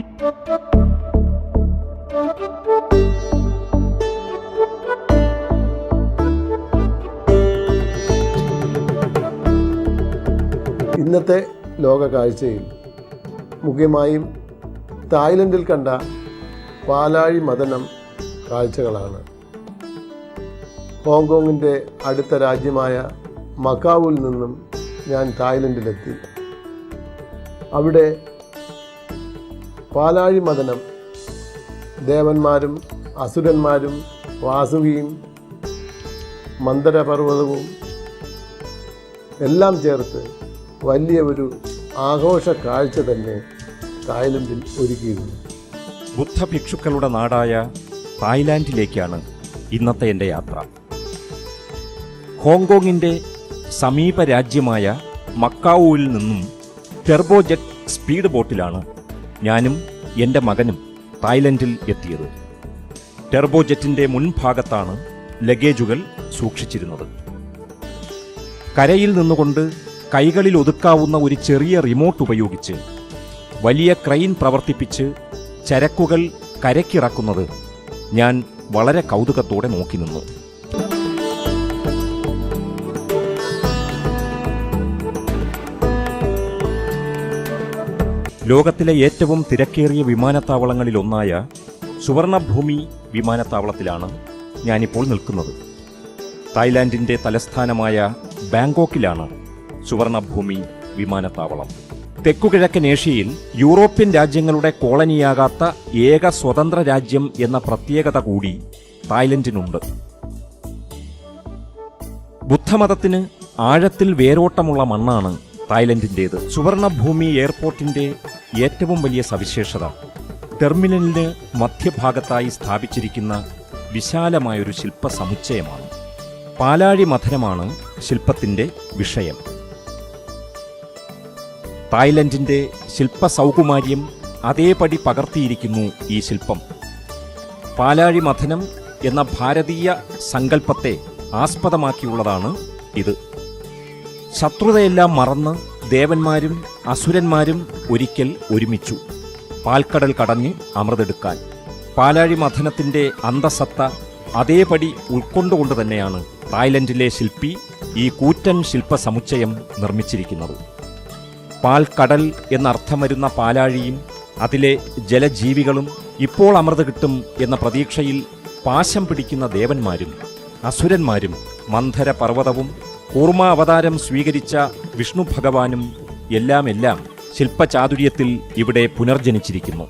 ഇന്നത്തെ ലോക കാഴ്ചയിൽ മുഖ്യമായും തായ്ലൻഡിൽ കണ്ട പാലാഴി മദനം കാഴ്ചകളാണ്. ഹോങ്കോങ്ങിന്റെ അടുത്ത രാജ്യമായ മക്കാവുൽ നിന്നും ഞാൻ തായ്ലൻഡിലെത്തി. അവിടെ പാലാഴി മദനം. ദേവന്മാരും അസുരന്മാരും വാസുകിയും മന്ദരപർവതവും എല്ലാം ചേർത്ത് വലിയ ഒരു ആഘോഷ കാഴ്ച തന്നെ തായ്ലൻഡിൽ ഒരുക്കിയിരുന്നു. ബുദ്ധഭിക്ഷുക്കളുടെ നാടായ തായ്ലാൻഡിലേക്കാണ് ഇന്നത്തെ എന്റെ യാത്ര. ഹോങ്കോങ്ങിന്റെ സമീപ രാജ്യമായ മക്കാവുവിൽ നിന്നും ടെർബോജെറ്റ് സ്പീഡ് ബോട്ടിലാണ് ഞാനും എന്റെ മകനും തായ്ലൻഡിൽ എത്തിയത്. ടെർബോജെറ്റിന്റെ മുൻഭാഗത്താണ് ലഗേജുകൾ സൂക്ഷിച്ചിരുന്നത്. കരയിൽ നിന്നുകൊണ്ട് കൈകളിൽ ഒതുക്കാവുന്ന ഒരു ചെറിയ റിമോട്ട് ഉപയോഗിച്ച് വലിയ ക്രെയിൻ പ്രവർത്തിപ്പിച്ച് ചരക്കുകൾ കരക്കിറക്കുന്നത് ഞാൻ വളരെ കൗതുകത്തോടെ നോക്കി നിന്നു. ലോകത്തിലെ ഏറ്റവും തിരക്കേറിയ വിമാനത്താവളങ്ങളിലൊന്നായ സുവർണഭൂമി വിമാനത്താവളത്തിലാണ് ഞാനിപ്പോൾ നിൽക്കുന്നത്. തായ്ലാൻഡിന്റെ തലസ്ഥാനമായ ബാങ്കോക്കിലാണ് സുവർണഭൂമി വിമാനത്താവളം. തെക്കുകിഴക്കൻ ഏഷ്യയിൽ യൂറോപ്യൻ രാജ്യങ്ങളുടെ കോളനിയാകാത്ത ഏക സ്വതന്ത്ര രാജ്യം എന്ന പ്രത്യേകത കൂടി തായ്ലൻഡിനുണ്ട് ബുദ്ധമതത്തിന് ആഴത്തിൽ വേരോട്ടമുള്ള മണ്ണാണ് തായ്ലൻഡിന്റേത് സുവർണഭൂമി എയർപോർട്ടിന്റെ ഏറ്റവും വലിയ സവിശേഷത ടെർമിനലിന് മധ്യഭാഗത്തായി സ്ഥാപിച്ചിരിക്കുന്ന വിശാലമായൊരു ശില്പ സമുച്ചയമാണ് പാലാഴി മഥനമാണ് ശില്പത്തിന്റെ വിഷയം. തായ്ലൻഡിന്റെ ശില്പ സൗകുമാര്യം അതേപടി പകർത്തിയിരിക്കുന്നു ഈ ശില്പം. പാലാഴി മഥനം എന്ന ഭാരതീയ സങ്കല്പത്തെ ആസ്പദമാക്കിയുള്ളതാണ് ഇത്. ശത്രുതയെല്ലാം മറന്ന് ദേവന്മാരും അസുരന്മാരും ഒരിക്കൽ ഒരുമിച്ചു. പാൽക്കടൽ കടഞ്ഞ് അമൃതെടുക്കാൻ. പാലാഴി മഥനത്തിന്റെ അന്തസത്ത അതേപടി ഉൾക്കൊണ്ടുകൊണ്ട് തന്നെയാണ് തായ്ലൻഡിലെ ശില്പി ഈ കൂറ്റൻ ശില്പ സമുച്ചയം നിർമ്മിച്ചിരിക്കുന്നത്. പാൽക്കടൽ എന്നർത്ഥം വരുന്ന പാലാഴിയും അതിലെ ജലജീവികളും ഇപ്പോൾ അമൃത് കിട്ടും എന്ന പ്രതീക്ഷയിൽ പാശം പിടിക്കുന്ന ദേവന്മാരും അസുരന്മാരും മന്ധര പർവതവും കൂർമ്മ അവതാരം സ്വീകരിച്ച വിഷ്ണു ഭഗവാനും എല്ലാമെല്ലാം എല്ലാം ശില്പചാതുര്യത്തിൽ ഇവിടെ പുനർജനിച്ചിരിക്കുന്നു.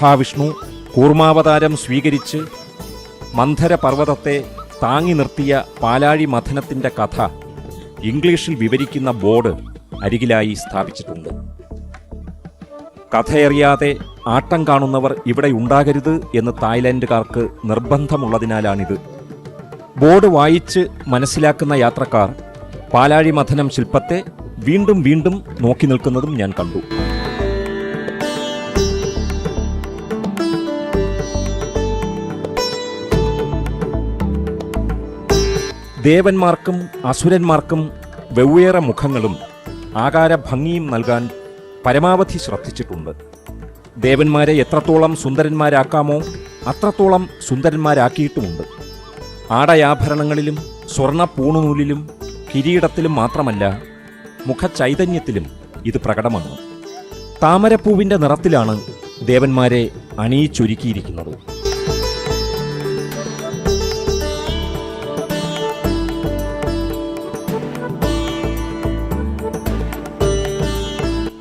മഹാവിഷ്ണു കൂർമാവതാരം സ്വീകരിച്ച് മന്ധര പർവതത്തെ താങ്ങി നിർത്തിയ പാലാഴി മഥനത്തിന്റെ കഥ ഇംഗ്ലീഷിൽ വിവരിക്കുന്ന ബോർഡ് അരികിലായി സ്ഥാപിച്ചിട്ടുണ്ട്. കഥയറിയാതെ ആട്ടം കാണുന്നവർ ഇവിടെ ഉണ്ടാകരുത് എന്ന് തായ്ലൻഡുകാർക്ക് നിർബന്ധമുള്ളതിനാലാണിത്. ബോർഡ് വായിച്ച് മനസ്സിലാക്കുന്ന യാത്രക്കാർ പാലാഴി മഥനം ശില്പത്തെ വീണ്ടും വീണ്ടും നോക്കി നിൽക്കുന്നതും ഞാൻ കണ്ടു. ദേവന്മാർക്കും അസുരന്മാർക്കും വെവ്വേറെ മുഖങ്ങളും ആകാര ഭംഗിയും നൽകാൻ പരമാവധി ശ്രദ്ധിച്ചിട്ടുണ്ട്. ദേവന്മാരെ എത്രത്തോളം സുന്ദരന്മാരാക്കാമോ അത്രത്തോളം സുന്ദരന്മാരാക്കിയിട്ടുമുണ്ട്. ആടയാഭരണങ്ങളിലും സ്വർണ പൂണുനൂലിലും കിരീടത്തിലും മാത്രമല്ല മുഖചൈതന്യത്തിലും ഇത് പ്രകടമാണ്. താമരപ്പൂവിന്റെ നിറത്തിലാണ് ദേവന്മാരെ അണിയിച്ചൊരുക്കിയിരിക്കുന്നത്.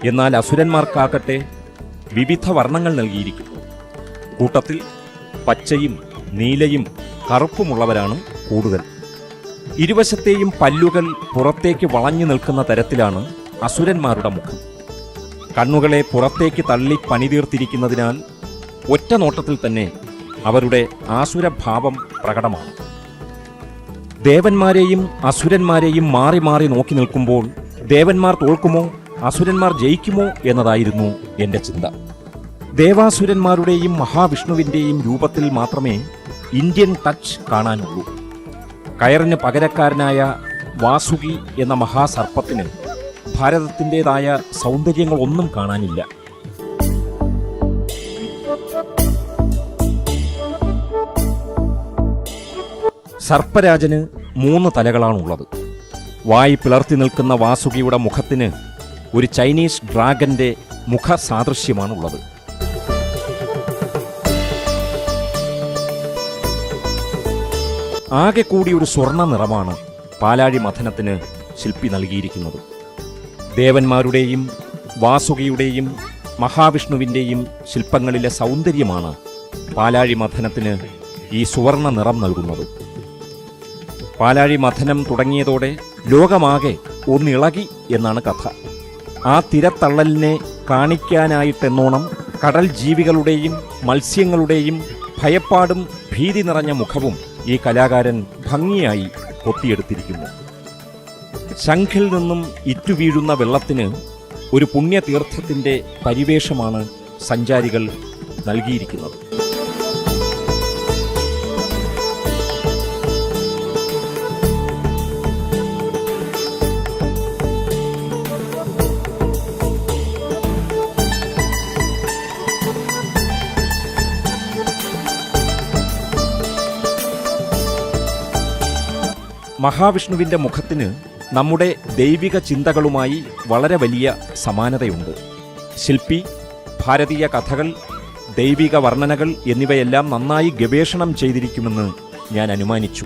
എന്നാൽ അസുരന്മാർക്കാകട്ടെ വിവിധ വർണങ്ങൾ നൽകിയിരിക്കുന്നു. കൂട്ടത്തിൽ പച്ചയും നീലയും കറുപ്പുമുള്ളവരാണ് കൂടുതൽ. ഇരുവശത്തെയും പല്ലുകൾ പുറത്തേക്ക് വളഞ്ഞു നിൽക്കുന്ന തരത്തിലാണ് അസുരന്മാരുടെ മുഖം. കണ്ണുകളെ പുറത്തേക്ക് തള്ളി പണിതീർത്തിരിക്കുന്നതിനാൽ ഒറ്റ നോട്ടത്തിൽ തന്നെ അവരുടെ ആസുരഭാവം പ്രകടമാണ്. ദേവന്മാരെയും അസുരന്മാരെയും മാറി മാറി നോക്കി നിൽക്കുമ്പോൾ ദേവന്മാർ തോൽക്കുമോ? അസുരന്മാർ ജയിക്കുമോ എന്നതായിരുന്നു എന്റെ ചിന്ത. ദേവാസുരന്മാരുടെയും മഹാവിഷ്ണുവിന്റെയും രൂപത്തിൽ മാത്രമേ ഇന്ത്യൻ ടച്ച് കാണാനുള്ളൂ. കയറിന് പകരക്കാരനായ വാസുകി എന്ന മഹാസർപ്പത്തിന് ഭാരതത്തിന്റെതായ സൗന്ദര്യങ്ങളൊന്നും കാണാനില്ല. സർപ്പരാജന് മൂന്ന് തലകളാണുള്ളത്. വായി പിളർത്തി നിൽക്കുന്ന വാസുകിയുടെ മുഖത്തിന് ഒരു ചൈനീസ് ഡ്രാഗന്റെ മുഖ സാദൃശ്യമാണുള്ളത് ആകെ കൂടി ഒരു സ്വർണ നിറമാണ് പാലാഴി മഥനത്തിന് ശില്പി നൽകിയിരിക്കുന്നത്. ദേവന്മാരുടെയും വാസുകിയുടെയും മഹാവിഷ്ണുവിന്റെയും ശില്പങ്ങളിലെ സൗന്ദര്യമാണ് പാലാഴി മഥനത്തിന് ഈ സുവർണ നിറം നൽകുന്നത്. പാലാഴി മഥനം തുടങ്ങിയതോടെ ലോകമാകെ ഒന്നിളകി എന്നാണ് കഥ. ആ തിരത്തള്ളലിനെ കാണിക്കാനായിട്ടെന്നോണം കടൽ ജീവികളുടെയും മത്സ്യങ്ങളുടെയും ഭയപ്പാടും ഭീതി നിറഞ്ഞ മുഖവും ഈ കലാകാരൻ ഭംഗിയായി കൊത്തിയെടുത്തിരിക്കുന്നു ശംഖിൽ നിന്നും ഇറ്റുവീഴുന്ന വെള്ളത്തിന് ഒരു പുണ്യതീർത്ഥത്തിന്റെ പരിവേഷമാണ് സഞ്ചാരികൾ നൽകിയിരിക്കുന്നത്. മഹാവിഷ്ണുവിന്റെ മുഖത്തിന് നമ്മുടെ ദൈവിക ചിന്തകളുമായി വളരെ വലിയ സമാനതയുണ്ട്. ശില്പി ഭാരതീയ കഥകൾ ദൈവിക വർണനകൾ എന്നിവയെല്ലാം നന്നായി ഗവേഷണം ചെയ്തിരിക്കുമെന്ന് ഞാൻ അനുമാനിച്ചു.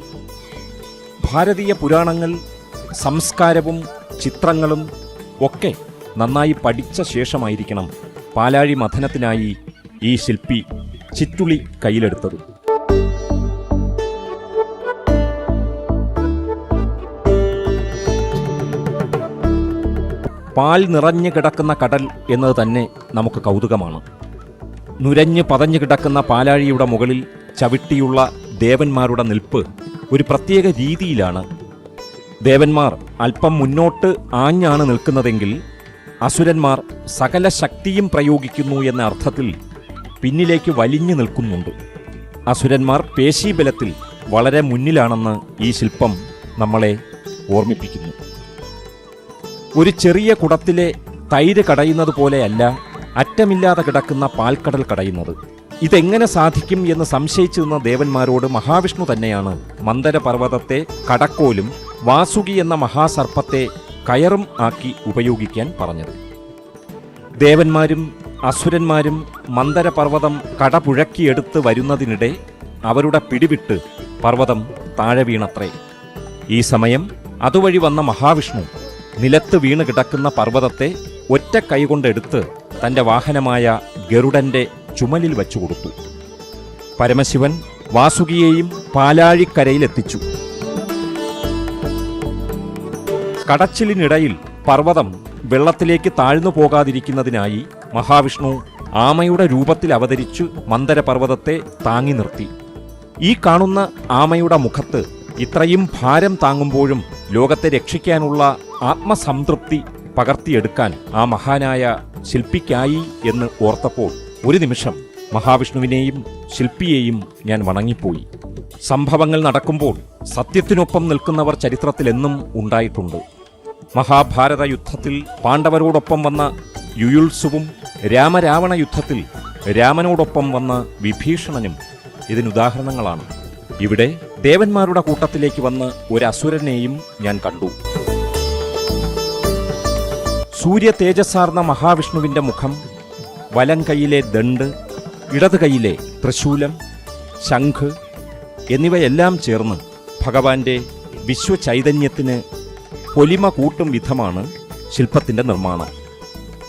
ഭാരതീയ പുരാണങ്ങൾ സംസ്കാരവും ചിത്രങ്ങളും ഒക്കെ നന്നായി പഠിച്ച ശേഷമായിരിക്കണം പാലാഴി മഥനത്തിനായി ഈ ശില്പി ചിറ്റുളി കയ്യിലെടുത്തത്. പാൽ നിറഞ്ഞു കിടക്കുന്ന കടൽ എന്നത് തന്നെ നമുക്ക് കൗതുകമാണ്. നുരഞ്ഞ് പതഞ്ഞു കിടക്കുന്ന പാലാഴിയുടെ മുകളിൽ ചവിട്ടിയുള്ള ദേവന്മാരുടെ നിൽപ്പ് ഒരു പ്രത്യേക രീതിയിലാണ്. ദേവന്മാർ അല്പം മുന്നോട്ട് ആഞ്ഞാണ് നിൽക്കുന്നതെങ്കിൽ അസുരന്മാർ സകല ശക്തിയും പ്രയോഗിക്കുന്നു എന്ന അർത്ഥത്തിൽ പിന്നിലേക്ക് വലിഞ്ഞു നിൽക്കുന്നുണ്ട്. അസുരന്മാർ പേശീബലത്തിൽ വളരെ മുന്നിലാണെന്ന് ഈ ശില്പം നമ്മളെ ഓർമ്മിപ്പിക്കുന്നു. ഒരു ചെറിയ കുടത്തിലെ തൈര് കടയുന്നത് പോലെയല്ല അറ്റമില്ലാതെ കിടക്കുന്ന പാൽക്കടൽ കടയുന്നത്. ഇതെങ്ങനെ സാധിക്കും എന്ന് സംശയിച്ചു നിന്ന ദേവന്മാരോട് മഹാവിഷ്ണു തന്നെയാണ് മന്ദരപർവതത്തെ കടക്കോലും വാസുകി എന്ന മഹാസർപ്പത്തെ കയറും ആക്കി ഉപയോഗിക്കാൻ പറഞ്ഞത്. ദേവന്മാരും അസുരന്മാരും മന്ദരപർവതം കടപുഴക്കിയെടുത്ത് വരുന്നതിനിടെ അവരുടെ പിടിവിട്ട് പർവതം താഴെ വീണത്രേ. ഈ സമയം അതുവഴി വന്ന മഹാവിഷ്ണു നിലത്ത് വീണ് കിടക്കുന്ന പർവതത്തെ ഒറ്റ കൈകൊണ്ടെടുത്ത് തന്റെ വാഹനമായ ഗരുഡന്റെ ചുമലിൽ വച്ചു കൊടുത്തു. പരമശിവൻ വാസുകിയെയും പാലാഴിക്കരയിലെത്തിച്ചു. കടച്ചിലിനിടയിൽ പർവതം വെള്ളത്തിലേക്ക് താഴ്ന്നു പോകാതിരിക്കുന്നതിനായി മഹാവിഷ്ണു ആമയുടെ രൂപത്തിൽ അവതരിച്ചു മന്ദരപർവതത്തെ താങ്ങി നിർത്തി. ഈ കാണുന്ന ആമയുടെ മുഖത്ത് ഇത്രയും ഭാരം താങ്ങുമ്പോഴും ലോകത്തെ രക്ഷിക്കാനുള്ള ആത്മസംതൃപ്തി പകർത്തിയെടുക്കാൻ ആ മഹാനായ ശില്പിക്കായി എന്ന് ഓർത്തപ്പോൾ ഒരു നിമിഷം മഹാവിഷ്ണുവിനെയും ശില്പിയെയും ഞാൻ വണങ്ങിപ്പോയി. സംഭവങ്ങൾ നടക്കുമ്പോൾ സത്യത്തിനൊപ്പം നിൽക്കുന്നവർ ചരിത്രത്തിലെന്നും ഉണ്ടായിട്ടുണ്ട്. മഹാഭാരത യുദ്ധത്തിൽ പാണ്ഡവരോടൊപ്പം വന്ന യുയുത്സുവും രാമരാവണ യുദ്ധത്തിൽ രാമനോടൊപ്പം വന്ന വിഭീഷണനും ഇതിനുദാഹരണങ്ങളാണ്. ഇവിടെ ദേവന്മാരുടെ കൂട്ടത്തിലേക്ക് വന്ന് ഒരു അസുരനെയും ഞാൻ കണ്ടു. സൂര്യ തേജസ്സാർന്ന മഹാവിഷ്ണുവിന്റെ മുഖം വലം കൈയിലെ ദണ്ട് ഇടത് കൈയിലെ തൃശൂലം ശംഖ് എന്നിവയെല്ലാം ചേർന്ന് ഭഗവാന്റെ വിശ്വചൈതന്യത്തിന് പൊലിമ കൂട്ടും വിധമാണ് ശില്പത്തിന്റെ നിർമ്മാണം.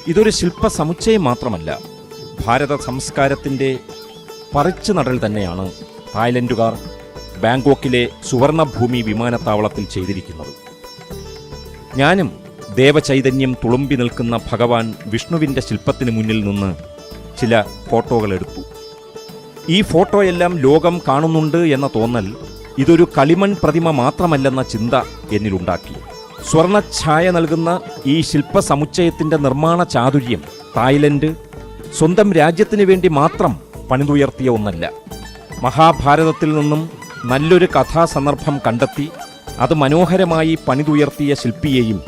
ഇതൊരു ശില്പ സമുച്ചയം മാത്രമല്ല ഭാരത സംസ്കാരത്തിന്റെ പറിച്ചു നടൽ തന്നെയാണ് തായ്ലൻഡുകാർ ബാങ്കോക്കിലെ സുവർണഭൂമി വിമാനത്താവളത്തിൽ ചെയ്തിരിക്കുന്നത്. ഞാനും ദേവചൈതന്യം തുളുമ്പി നിൽക്കുന്ന ഭഗവാൻ വിഷ്ണുവിന്റെ ശില്പത്തിന് മുന്നിൽ നിന്ന് ചില ഫോട്ടോകൾ എടുത്തു ഈ ഫോട്ടോയെല്ലാം ലോകം കാണുന്നുണ്ട് എന്ന തോന്നൽ ഇതൊരു കളിമൺ പ്രതിമ മാത്രമല്ലെന്ന ചിന്ത എന്നിലുണ്ടാക്കി. സ്വർണഛായ നൽകുന്ന ഈ ശില്പ സമുച്ചയത്തിന്റെ നിർമ്മാണ ചാതുര്യം തായ്ലൻഡ് സ്വന്തം രാജ്യത്തിന് വേണ്ടി മാത്രം പണിതുയർത്തിയ ഒന്നല്ല. മഹാഭാരതത്തിൽ നിന്നും നല്ലൊരു കഥാസന്ദർഭം കണ്ടെത്തി അത് മനോഹരമായി പണിതുയർത്തിയ ശില്പിയെയും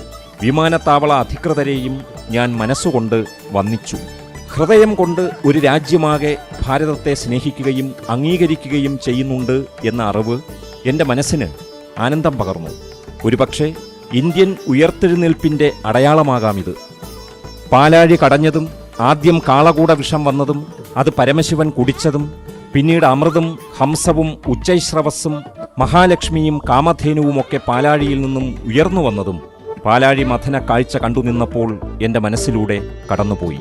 വിമാനത്താവള അധികൃതരെയും ഞാൻ മനസ്സുകൊണ്ട് വന്ദിച്ചു ഹൃദയം കൊണ്ട് ഒരു രാജ്യമാകെ ഭാരതത്തെ സ്നേഹിക്കുകയും അംഗീകരിക്കുകയും ചെയ്യുന്നുണ്ട് എന്ന അറിവ് എന്റെ മനസ്സിന് ആനന്ദം പകർന്നു. ഒരുപക്ഷെ ഇന്ത്യൻ ഉയർത്തെഴുന്നേൽപ്പിന്റെ അടയാളമാകാമിത്. പാലാഴി കടഞ്ഞതും ആദ്യം കാളകൂട വിഷം വന്നതും അത് പരമശിവൻ കുടിച്ചതും പിന്നീട് അമൃതും ഹംസവും ഉച്ചൈശ്രവസ്സും മഹാലക്ഷ്മിയും കാമധേനുവുമൊക്കെ പാലാഴിയിൽ നിന്നും ഉയർന്നു വന്നതും പാലാഴി മഥന കാഴ്ച കണ്ടുനിന്നപ്പോൾ എന്റെ മനസ്സിലൂടെ കടന്നുപോയി.